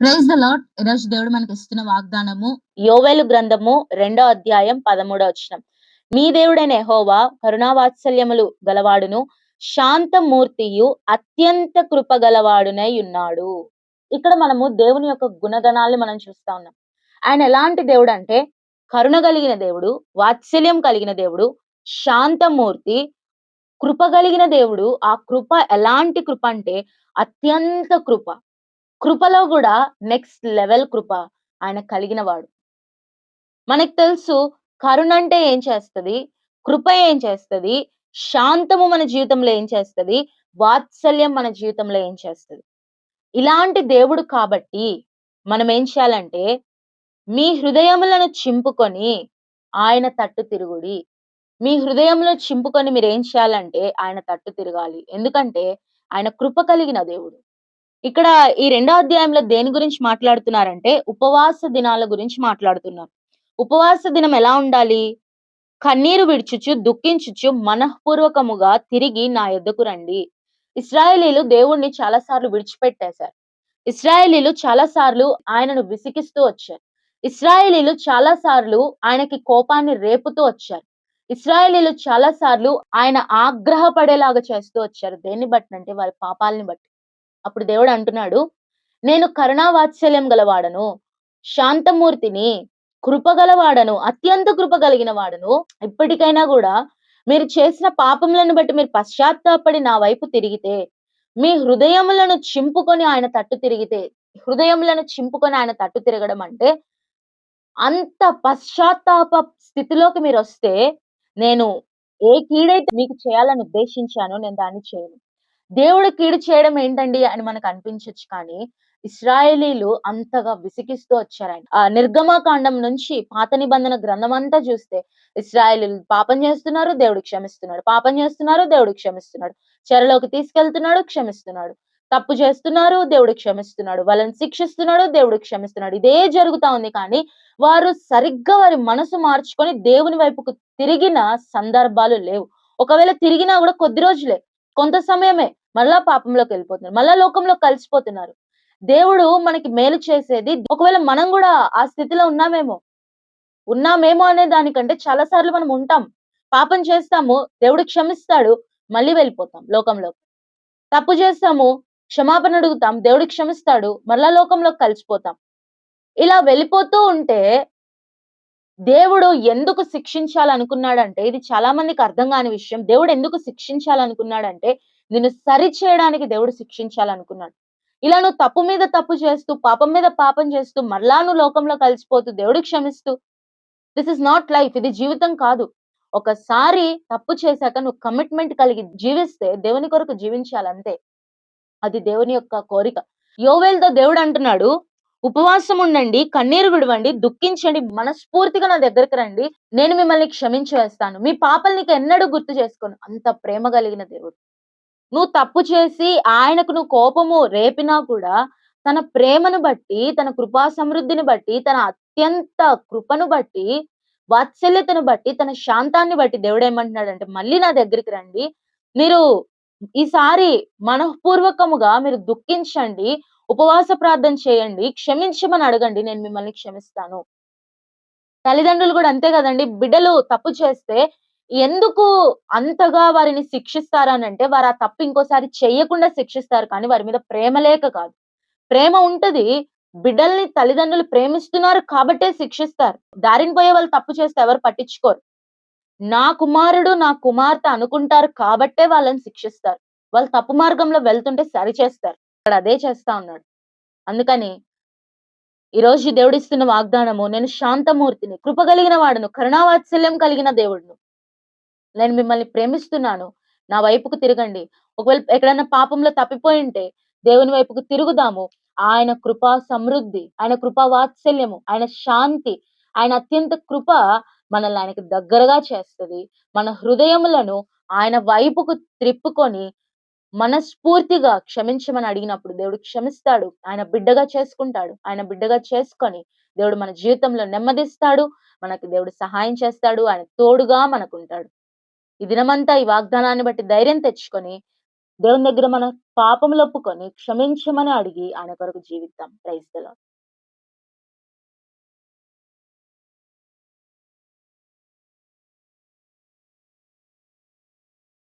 Praise the lord ఈరోజు దేవుడు మనకి ఇస్తున్న వాగ్దానము యోవేలు గ్రంథము రెండో అధ్యాయం పదమూడో వచనం. మీ దేవుడైన యెహోవా కరుణావాత్సల్యములు గలవాడును శాంతమూర్తియు అత్యంత కృప గలవాడునై ఉన్నాడు. ఇక్కడ మనము దేవుని యొక్క గుణగణాలను మనం చూస్తా ఉన్నాం. ఆయన ఎలాంటి దేవుడు అంటే కరుణ కలిగిన దేవుడు వాత్సల్యం కలిగిన దేవుడు శాంతమూర్తి కృప కలిగిన దేవుడు. ఆ కృప ఎలాంటి కృప అంటే అత్యంత కృప. కృపలో కూడా నెక్స్ట్ లెవెల్ కృప ఆయన కలిగిన వాడు మనకు తెలుసు కరుణ అంటే ఏం చేస్తది? కృప ఏం చేస్తది? శాంతము మన జీవితంలో ఏం చేస్తది? వాత్సల్యం మన జీవితంలో ఏం చేస్తది? ఇలాంటి దేవుడు కాబట్టి మనం ఏం చేయాలంటే మీ హృదయములను చింపుకొని ఆయన తట్టు తిరుగుడి. మీ హృదయంలో చింపుకొని మీరు ఏం చేయాలంటే ఆయన తట్టు తిరగాలి. ఎందుకంటే ఆయన కృప కలిగిన దేవుడు. ఇక్కడ ఈ రెండో అధ్యాయంలో దేని గురించి మాట్లాడుతున్నారంటే ఉపవాస దినాల గురించి మాట్లాడుతున్నారు. ఉపవాస దినం ఎలా ఉండాలి? కన్నీరు విడుచుచు దుఃఖించుచు మనఃపూర్వకముగా తిరిగి నా ఎద్దుకు రండి. ఇస్రాయేలీలు దేవుణ్ణి చాలా సార్లు విడిచిపెట్టేశారు. ఇస్రాయేలీలు చాలా సార్లు ఆయనను విసిగిస్తూ వచ్చారు. ఇస్రాయేలీలు చాలా సార్లు ఆయనకి కోపాన్ని రేపుతూ వచ్చారు. ఇస్రాయేలీలు చాలా సార్లు ఆయన ఆగ్రహపడేలాగా చేస్తూ వచ్చారు. దేన్ని బట్టి అంటే వారి పాపాలని బట్టి. అప్పుడు దేవుడు అంటున్నాడు నేను కరుణావాత్సల్యం గలవాడను శాంతమూర్తిని కృప గలవాడను అత్యంత కృప కలిగిన వాడను. ఇప్పటికైనా కూడా మీరు చేసిన పాపములను బట్టి మీరు పశ్చాత్తాపడి నా వైపు తిరిగితే మీ హృదయములను చింపుకొని ఆయన తట్టు తిరిగితే హృదయములను చింపుకొని ఆయన తట్టు తిరగడం అంటే అంత పశ్చాత్తాప స్థితిలోకి మీరు వస్తే నేను ఏ కీడైతే మీకు చేయాలని ఉద్దేశించానో నేను దాన్ని చేయను. దేవుడు కీడు చేయడం ఏంటండి అని మనకు అనిపించవచ్చు కానీ ఇస్రాయేలీలు అంతగా విసిగిస్తూ వచ్చారు ఆ నిర్గమకాండం నుంచి పాత నిబంధన గ్రంథం అంతా చూస్తే ఇస్రాయేలీలు పాపం చేస్తున్నారు దేవుడు క్షమిస్తున్నాడు. పాపం చేస్తున్నారు దేవుడు క్షమిస్తున్నాడు. చెరలోకి తీసుకెళ్తున్నాడు క్షమిస్తున్నాడు. తప్పు చేస్తున్నారు దేవుడు క్షమిస్తున్నాడు. వాళ్ళని శిక్షిస్తున్నాడు దేవుడు క్షమిస్తున్నాడు. ఇదే జరుగుతా ఉంది కానీ వారు సరిగ్గా వారి మనసు మార్చుకొని దేవుని వైపుకు తిరిగిన సందర్భాలు లేవు. ఒకవేళ తిరిగినా కూడా కొద్ది రోజులే కొంత సమయమే. మళ్ళా పాపంలోకి వెళ్ళిపోతున్నారు. మళ్ళా లోకంలో కలిసిపోతున్నారు. దేవుడు మనకి మేలు చేసేది ఒకవేళ మనం కూడా ఆ స్థితిలో ఉన్నామేమో ఉన్నామేమో అనే దానికంటే చాలా సార్లు మనం ఉంటాం. పాపం చేస్తాము దేవుడు క్షమిస్తాడు మళ్ళీ వెళ్ళిపోతాం లోకంలోకి. తప్పు చేస్తాము క్షమాపణ అడుగుతాం దేవుడు క్షమిస్తాడు మళ్ళా లోకంలోకి కలిసిపోతాం. ఇలా వెళ్ళిపోతూ ఉంటే దేవుడు ఎందుకు శిక్షించాలనుకున్నాడంటే ఇది చాలా మందికి అర్థం కాని విషయం. దేవుడు ఎందుకు శిక్షించాలనుకున్నాడంటే నిన్ను సరి చేయడానికి దేవుడు శిక్షించాలనుకున్నాడు. ఇలా నువ్వు తప్పు మీద తప్పు చేస్తూ పాపం మీద పాపం చేస్తూ మళ్ళా నువ్వు లోకంలో కలిసిపోతూ దేవుడు క్షమిస్తూ దిస్ ఇస్ నాట్ లైఫ్ ఇది జీవితం కాదు. ఒకసారి తప్పు చేశాక నువ్వు కమిట్మెంట్ కలిగి జీవిస్తే దేవుని కొరకు జీవించాలంతే అది దేవుని యొక్క కోరిక. యోవేల్తో దేవుడు అంటున్నాడు ఉపవాసం ఉండండి కన్నీరు విడవండి దుఃఖించండి మనస్ఫూర్తిగా నా దగ్గరికి రండి నేను మిమ్మల్ని క్షమించి వేస్తాను. మీ పాపల్ని ఎన్నడూ గుర్తు చేసుకోను. అంత ప్రేమ కలిగిన దేవుడు. నువ్వు తప్పు చేసి ఆయనకు నువ్వు కోపము రేపినా కూడా తన ప్రేమను బట్టి తన కృపా సమృద్ధిని బట్టి తన అత్యంత కృపను బట్టి వాత్సల్యతను బట్టి తన శాంతాన్ని బట్టి దేవుడు ఏమంటున్నాడంటే మళ్ళీ నా దగ్గరికి రండి. మీరు ఈసారి మనఃపూర్వకముగా మీరు దుఃఖించండి. ఉపవాస ప్రార్థన చేయండి. క్షమించమని అడగండి. నేను మిమ్మల్ని క్షమిస్తాను. తల్లిదండ్రులు కూడా అంతే కదండి. బిడ్డలు తప్పు చేస్తే ఎందుకు అంతగా వారిని శిక్షిస్తారు అని అంటే వారు ఆ తప్పు ఇంకోసారి చేయకుండా శిక్షిస్తారు కానీ వారి మీద ప్రేమ లేక కాదు. ప్రేమ ఉంటది బిడ్డల్ని తల్లిదండ్రులు ప్రేమిస్తున్నారు కాబట్టే శిక్షిస్తారు. దారిని పోయే వాళ్ళు తప్పు చేస్తే ఎవరు పట్టించుకోరు. నా కుమారుడు నా కుమార్తె అనుకుంటారు కాబట్టే వాళ్ళని శిక్షిస్తారు. వాళ్ళు తప్పు మార్గంలో వెళ్తుంటే సరి చేస్తారు. ఇక్కడ అదే చేస్తా ఉన్నాడు. అందుకని ఈ రోజు దేవుడిస్తున్న వాగ్దానము నేను శాంతమూర్తిని కృప కలిగిన వాడును కరుణావాత్సల్యం కలిగిన దేవుడును. నేను మిమ్మల్ని ప్రేమిస్తున్నాను. నా వైపుకు తిరగండి. ఒకవేళ ఎక్కడైనా పాపంలో తప్పిపోయి ఉంటే దేవుని వైపుకు తిరుగుదాము. ఆయన కృపా సమృద్ధి ఆయన కృపా వాత్సల్యము ఆయన శాంతి ఆయన అత్యంత కృప మనల్ని ఆయనకి దగ్గరగా చేస్తుంది. మన హృదయములను ఆయన వైపుకు త్రిప్పుకొని మనస్ఫూర్తిగా క్షమించమని అడిగినప్పుడు దేవుడు క్షమిస్తాడు. ఆయన బిడ్డగా చేసుకుంటాడు. ఆయన బిడ్డగా చేసుకొని దేవుడు మన జీవితంలో నెమ్మదిస్తాడు. మనకి దేవుడు సహాయం చేస్తాడు. ఆయన తోడుగా మనకుంటాడు. ఈ దినమంతా ఈ వాగ్దానాన్ని బట్టి ధైర్యం తెచ్చుకొని దేవుని దగ్గర మన పాపములు ఒప్పుకొని క్షమించమని అడిగి ఆయన కొరకు జీవిద్దాం. ప్రైజ్